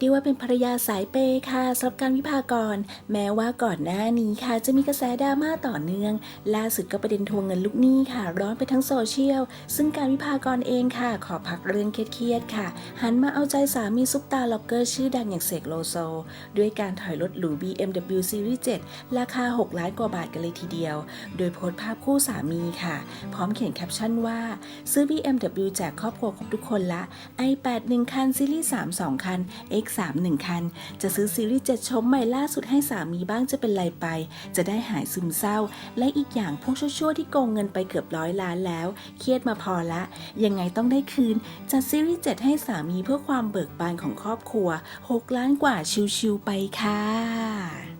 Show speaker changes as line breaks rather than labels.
ดีว่าเป็นภรรยาสายเปย์ค่ะสำหรับการวิพากร แม้ว่าก่อนหน้านี้ค่ะ จะมีกระแสดราม่าต่อเนื่อง ล่าสุดก็ประเด็นทวงเงินลูกหนี้ค่ะ ร้อนไปทั้งโซเชียล ซึ่งการวิพากรเองค่ะ ขอพักเรื่องเครียดๆค่ะ หันมาเอาใจสามีซุปตาล็อกเกอร์ชื่อดังอย่างเสกโลโซ ด้วยการถอยรถหรู BMW Series 7 ราคา 6 ล้านกว่าบาทกันเลยทีเดียว โดยโพสต์ภาพคู่สามีค่ะ พร้อมเขียนแคปชั่นว่าซื้อ BMW แจกครอบครัวครบทุกคนละ i8 1 คันซีรีส์3 2คัน X3 1 คัน จะซื้อซีรีส์7ชมใหม่ล่าสุดให้สามีบ้างจะเป็นไรไป จะได้หายซึมเศร้า และอีกอย่างพวกชั่วๆที่โกงเงินไปเกือบร้อยล้านแล้ว เครียดมาพอละ ยังไงต้องได้คืน จัดซีรีส์7ให้สามีเพื่อความเบิกบานของครอบครัว 6 ล้านกว่าชิวๆไปค่ะ